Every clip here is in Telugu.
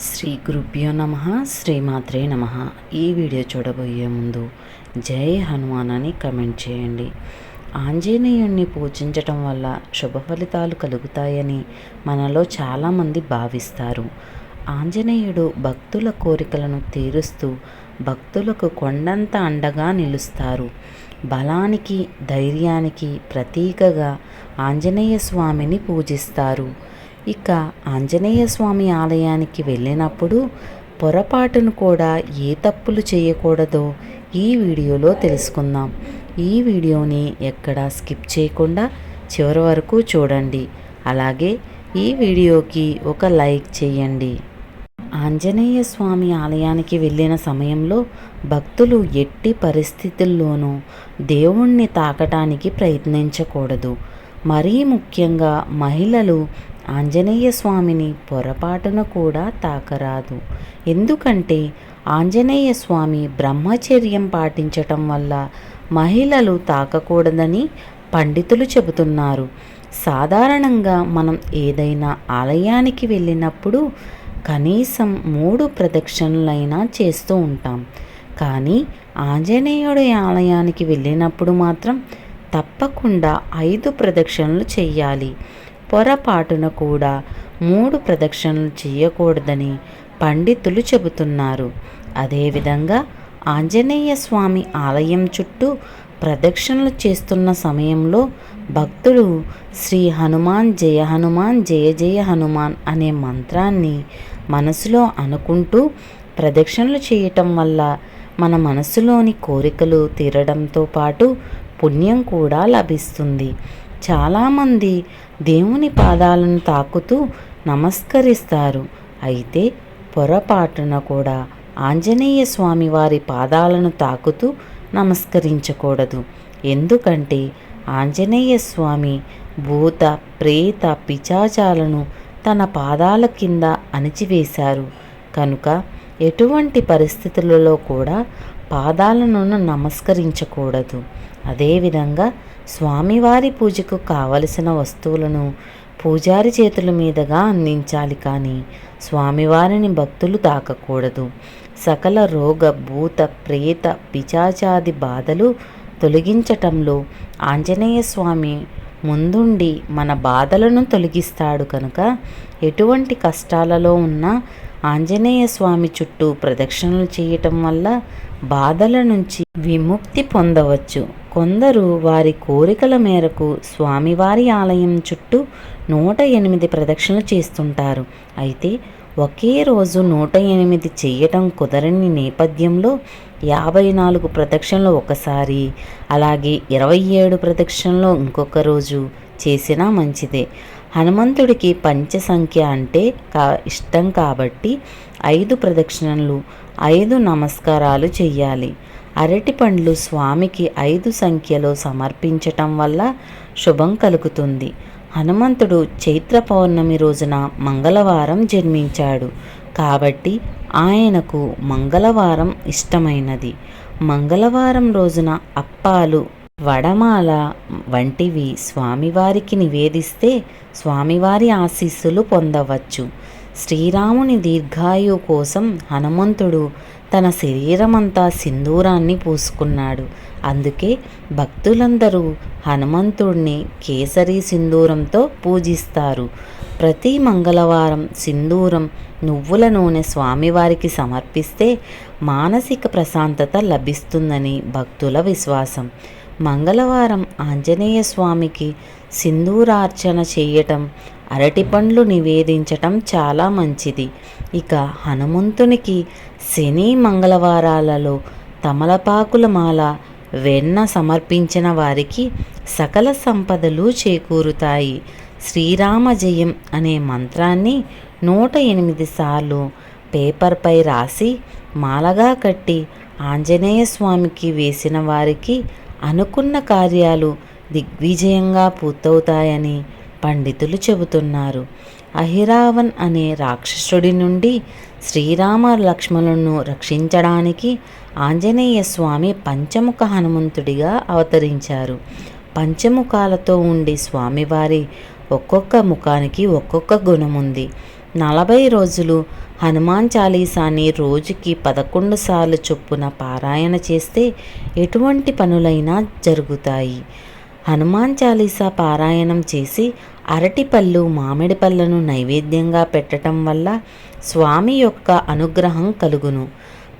శ్రీ గురుభ్యో నమ శ్రీమాత్రే నమ. ఈ వీడియో చూడబోయే ముందు జై హనుమాన్ అని కమెంట్ చేయండి. ఆంజనేయుణ్ణి పూజించటం వల్ల శుభ ఫలితాలు కలుగుతాయని మనలో చాలామంది భావిస్తారు. ఆంజనేయుడు భక్తుల కోరికలను తీరుస్తూ భక్తులకు కొండంత అండగా నిలుస్తారు. బలానికి ధైర్యానికి ప్రతీకగా ఆంజనేయ స్వామిని పూజిస్తారు. ఇక ఆంజనేయ స్వామి ఆలయానికి వెళ్ళినప్పుడు పొరపాటును కూడా ఏ తప్పులు చేయకూడదో ఈ వీడియోలో తెలుసుకుందాం. ఈ వీడియోని ఎక్కడా స్కిప్ చేయకుండా చివరి వరకు చూడండి. అలాగే ఈ వీడియోకి ఒక లైక్ చేయండి. ఆంజనేయ స్వామి ఆలయానికి వెళ్ళిన సమయంలో భక్తులు ఎట్టి పరిస్థితుల్లోనూ దేవుణ్ణి తాకటానికి ప్రయత్నించకూడదు. మరీ ముఖ్యంగా మహిళలు ఆంజనేయ స్వామిని పొరపాటున కూడా తాకరాదు. ఎందుకంటే ఆంజనేయ స్వామి బ్రహ్మచర్యం పాటించటం వల్ల మహిళలు తాకకూడదని పండితులు చెబుతున్నారు. సాధారణంగా మనం ఏదైనా ఆలయానికి వెళ్ళినప్పుడు కనీసం మూడు ప్రదక్షిణలైనా చేస్తూ ఉంటాం. కానీ ఆంజనేయుడి ఆలయానికి వెళ్ళినప్పుడు మాత్రం తప్పకుండా ఐదు ప్రదక్షిణలు చేయాలి. పొరపాటున కూడా మూడు ప్రదక్షిణలు చేయకూడదని పండితులు చెబుతున్నారు. అదేవిధంగా ఆంజనేయ స్వామి ఆలయం చుట్టూ ప్రదక్షిణలు చేస్తున్న సమయంలో భక్తులు శ్రీ హనుమాన్ జయ హనుమాన్ జయ జయ హనుమాన్ అనే మంత్రాన్ని మనసులో అనుకుంటూ ప్రదక్షిణలు చేయటం వల్ల మన మనసులోని కోరికలు తీరడంతో పాటు పుణ్యం కూడా లభిస్తుంది. చాలామంది దేవుని పాదాలను తాకుతూ నమస్కరిస్తారు. అయితే పొరపాటున కూడా ఆంజనేయ స్వామి వారి పాదాలను తాకుతూ నమస్కరించకూడదు. ఎందుకంటే ఆంజనేయ స్వామి భూత ప్రేత పిచాచాలను తన పాదాల కింద అణిచివేశారు. కనుక ఎటువంటి పరిస్థితులలో కూడా పాదాలను నమస్కరించకూడదు. అదేవిధంగా స్వామివారి పూజకు కావలసిన వస్తువులను పూజారి చేతుల మీదుగా అందించాలి కానీ స్వామివారిని భక్తులు తాకకూడదు. సకల రోగ భూత ప్రేత పిచాచాది బాధలు తొలగించటంలో ఆంజనేయ స్వామి ముందుండి మన బాధలను తొలగిస్తాడు కనుక ఎటువంటి కష్టాలలో ఉన్నా ఆంజనేయ స్వామి చుట్టూ ప్రదక్షిణలు చేయటం వల్ల బాధల నుంచి విముక్తి పొందవచ్చు. కొందరు వారి కోరికల మేరకు స్వామివారి ఆలయం చుట్టూ నూట ఎనిమిది ప్రదక్షిణలు చేస్తుంటారు. అయితే ఒకే రోజు నూట ఎనిమిది చేయటం కుదరని నేపథ్యంలో యాభై నాలుగు ప్రదక్షిణలు ఒకసారి అలాగే ఇరవై ఏడు ప్రదక్షిణలు ఇంకొక రోజు చేసినా మంచిదే. హనుమంతుడికి పంచ సంఖ్య అంటే కా ఇష్టం కాబట్టి ఐదు ప్రదక్షిణలు ఐదు నమస్కారాలు చెయ్యాలి. అరటి పండ్లు స్వామికి ఐదు సంఖ్యలో సమర్పించటం వల్ల శుభం కలుగుతుంది. హనుమంతుడు చైత్ర పౌర్ణమి రోజున మంగళవారం జన్మించాడు. కాబట్టి ఆయనకు మంగళవారం ఇష్టమైనది. మంగళవారం రోజున అప్పాలు వడమాల వంటివి స్వామివారికి నివేదిస్తే స్వామివారి ఆశీస్సులు పొందవచ్చు. శ్రీరాముని దీర్ఘాయు కోసం హనుమంతుడు తన శరీరమంతా సింధూరాన్ని పూసుకున్నాడు. అందుకే భక్తులందరూ హనుమంతుడిని కేసరి సింధూరంతో పూజిస్తారు. ప్రతి మంగళవారం సింధూరం నువ్వుల నూనె స్వామివారికి సమర్పిస్తే మానసిక ప్రశాంతత లభిస్తుందని భక్తుల విశ్వాసం. మంగళవారం ఆంజనేయ స్వామికి సింధూరార్చన చేయటం అరటిపండ్లు నివేదించటం చాలా మంచిది. ఇక హనుమంతునికి శని మంగళవారాలలో తమలపాకుల మాల వెన్న సమర్పించిన వారికి సకల సంపదలు చేకూరుతాయి. శ్రీరామ జయం అనే మంత్రాన్ని నూట ఎనిమిది సార్లు పేపర్పై రాసి మాలగా కట్టి ఆంజనేయ స్వామికి వేసిన వారికి అనుకున్న కార్యాలు దిగ్విజయంగా పూర్తవుతాయని పండితులు చెబుతున్నారు. అహిరావన్ అనే రాక్షసుడి నుండి శ్రీరామ లక్ష్మణులను రక్షించడానికి ఆంజనేయ స్వామి పంచముఖ హనుమంతుడిగా అవతరించారు. పంచముఖాలతో ఉండే స్వామివారి ఒక్కొక్క ముఖానికి ఒక్కొక్క గుణముంది. నలభై రోజులు హనుమాన్ చాలీసాని రోజుకి పదకొండు సార్లు చొప్పున పారాయణ చేస్తే ఎటువంటి పనులైనా జరుగుతాయి. హనుమాన్ చాలీసా పారాయణం చేసి అరటిపళ్ళు మామిడి పళ్ళను నైవేద్యంగా పెట్టడం వల్ల స్వామి యొక్క అనుగ్రహం కలుగును.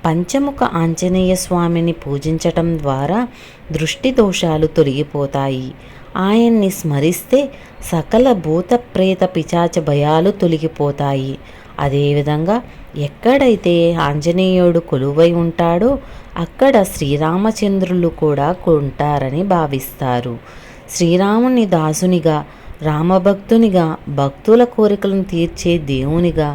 పంచముఖ ఆంజనేయ స్వామిని పూజించటం ద్వారా దృష్టి దోషాలు తొలగిపోతాయి. ఆయన్ని స్మరిస్తే సకల భూత ప్రేత పిచాచ భయాలు తొలగిపోతాయి. అదేవిధంగా ఎక్కడైతే ఆంజనేయుడు కొలువై ఉంటాడో అక్కడ శ్రీరామచంద్రులు కూడా ఉంటారని భావిస్తారు. శ్రీరాముని దాసునిగా రామభక్తునిగా భక్తుల కోరికలను తీర్చే దేవునిగా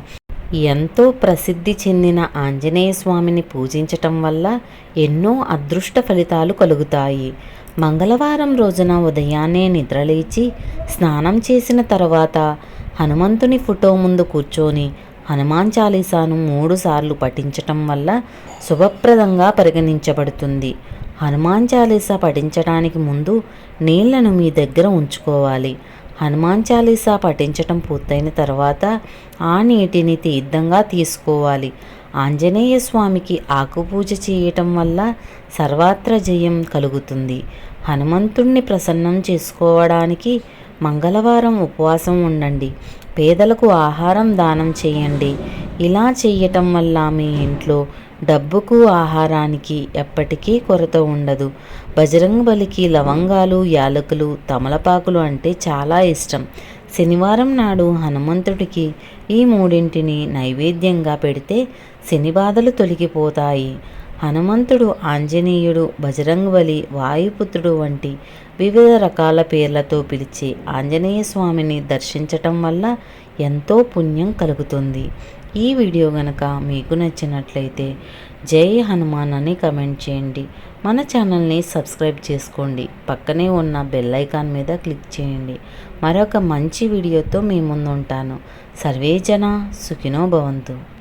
ఎంతో ప్రసిద్ధి చెందిన ఆంజనేయ స్వామిని పూజించటం వల్ల ఎన్నో అదృష్ట ఫలితాలు కలుగుతాయి. మంగళవారం రోజున ఉదయాన్నే నిద్రలేచి స్నానం చేసిన తర్వాత హనుమంతుని ఫోటో ముందు కూర్చొని హనుమాన్ చాలీసాను మూడు సార్లు పఠించటం వల్ల శుభప్రదంగా పరిగణించబడుతుంది. హనుమాన్ చాలీసా పఠించడానికి ముందు నీళ్ళను మీ దగ్గర ఉంచుకోవాలి. హనుమాన్ చాలీసా పఠించటం పూర్తయిన తర్వాత ఆ నీటిని తీర్థంగా తీసుకోవాలి. ఆంజనేయ స్వామికి ఆకుపూజ చేయటం వల్ల సర్వాత్ర జయం కలుగుతుంది. హనుమంతుణ్ణి ప్రసన్నం చేసుకోవడానికి మంగళవారం ఉపవాసం ఉండండి. పేదలకు ఆహారం దానం చేయండి. ఇలా చేయటం వల్ల మీ ఇంట్లో డబ్బుకు ఆహారానికి ఎప్పటికీ కొరత ఉండదు. బజరంగ బలికి లవంగాలు యాలకులు తమలపాకులు అంటే చాలా ఇష్టం. శనివారం నాడు హనుమంతుడికి ఈ మూడింటిని నైవేద్యంగా పెడితే శని బాధలు తొలగిపోతాయి. హనుమంతుడు ఆంజనేయుడు బజరంగబలి వాయుపుత్రుడు వంటి వివిధ రకాల పేర్లతో పిలిచే ఆంజనేయ స్వామిని దర్శించటం వల్ల ఎంతో పుణ్యం కలుగుతుంది. ఈ వీడియో గనక మీకు నచ్చినట్లయితే జై హనుమాన్ అని కమెంట్ చేయండి. మన ఛానల్ని సబ్స్క్రైబ్ చేసుకోండి. పక్కనే ఉన్న బెల్ ఐకాన్ మీద క్లిక్ చేయండి. మరొక మంచి వీడియోతో మీ ముందు ఉంటాను సర్వేజన సుఖినో భవంతు.